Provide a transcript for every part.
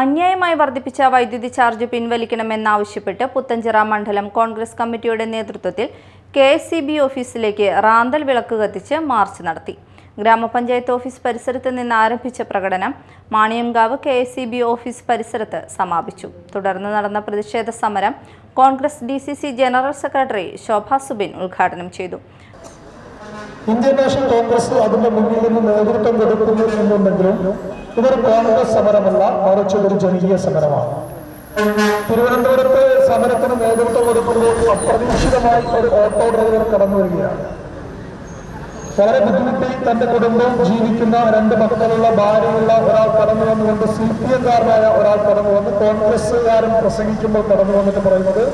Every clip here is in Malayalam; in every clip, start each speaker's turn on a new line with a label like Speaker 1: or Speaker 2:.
Speaker 1: അന്യായമായി വർദ്ധിപ്പിച്ച വൈദ്യുതി ചാർജ് പിൻവലിക്കണമെന്നാവശ്യപ്പെട്ട് പുത്തഞ്ചിറ മണ്ഡലം കോൺഗ്രസ് കമ്മിറ്റിയുടെ നേതൃത്വത്തിൽ കെ ഓഫീസിലേക്ക് റാന്തൽ വിളക്ക് കത്തിച്ച് മാർച്ച് നടത്തി. ഗ്രാമപഞ്ചായത്ത് ഓഫീസ് പരിസരത്ത് നിന്ന് ആരംഭിച്ച പ്രകടനം മാണിയംകാവ് കെ എസ് ഓഫീസ് പരിസരത്ത് സമാപിച്ചു. തുടർന്ന് നടന്ന പ്രതിഷേധ സമരം Congress D general secretary Shobha Subin ഉദ്ഘാടനം ചെയ്തു.
Speaker 2: ഇന്ത്യൻ നാഷണൽ കോൺഗ്രസ് അതിന്റെ മുന്നിൽ നിന്ന് നേതൃത്വം കൊടുക്കുന്നു എന്നുണ്ടെങ്കിലും ഇതൊരു കോൺഗ്രസ് സമരമല്ല മറിച്ച് ഒരു ജനകീയ സമരമാണ്. തിരുവനന്തപുരത്ത് സമരത്തിന് നേതൃത്വം കൊടുക്കുമ്പോൾ അപ്രതീക്ഷിതമായി ഒരു ഓട്ടോ ഡ്രൈവർ കടന്നു വരികയാണ്. വളരെ ബുദ്ധിമുട്ടി തന്റെ കുടുംബം ജീവിക്കുന്ന രണ്ട് മക്കളുള്ള ഭാര്യയുള്ള ഒരാൾ കടന്നു വന്നുകൊണ്ട് സി പി എംകാരനായ ഒരാൾ കടന്നു വന്ന് കോൺഗ്രസ്സുകാരൻ പ്രസംഗിക്കുമ്പോൾ കടന്നു വന്നിട്ട് പറയുന്നത്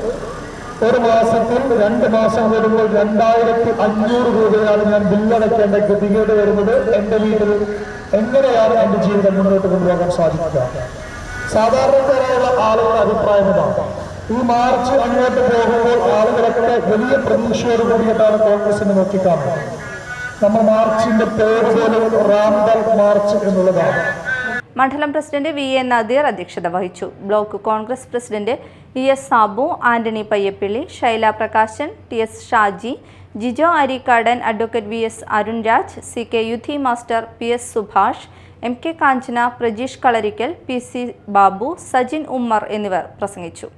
Speaker 2: ഒരു മാസത്തിൽ രണ്ട് മാസം വരുമ്പോൾ രണ്ടായിരത്തി അഞ്ഞൂറ് രൂപയാണ് ഞാൻ ബില്ലടയ്ക്കേണ്ട ഗതികേട് വരുന്നത് എന്റെ വീട്ടിൽ. എങ്ങനെയാണ് എന്റെ ജീവിതം മുന്നോട്ട് കൊണ്ടുപോകാൻ സാധിക്കുക? സാധാരണക്കാരായുള്ള ആളുകളുടെ അഭിപ്രായം ഇതാണ്. ഈ മാർച്ച് അങ്ങോട്ട് പോകുമ്പോൾ ആളുകളൊക്കെ വലിയ പ്രതീക്ഷയോട് കൂടിയിട്ടാണ് കോൺഗ്രസിനെ നോക്കിക്കാണുന്നത്. നമ്മൾ മാർച്ചിന്റെ പേര് പോലും റാംദൽ മാർച്ച് എന്നുള്ളതാണ്.
Speaker 1: മണ്ഡലം പ്രസിഡന്റ് വി എ നദീർ അധ്യക്ഷത വഹിച്ചു. Block Congress president E S Sabu Antony Payyappilly Shaila Prakashan T S Shaji Jijo Arikkadan advocate V S Arunraj C K Yudhi master P S Subhash M K Kanchana Prajeesh Kalarikkal P C Babu Sajin Ummer എന്നിവർ പ്രസംഗിച്ചു.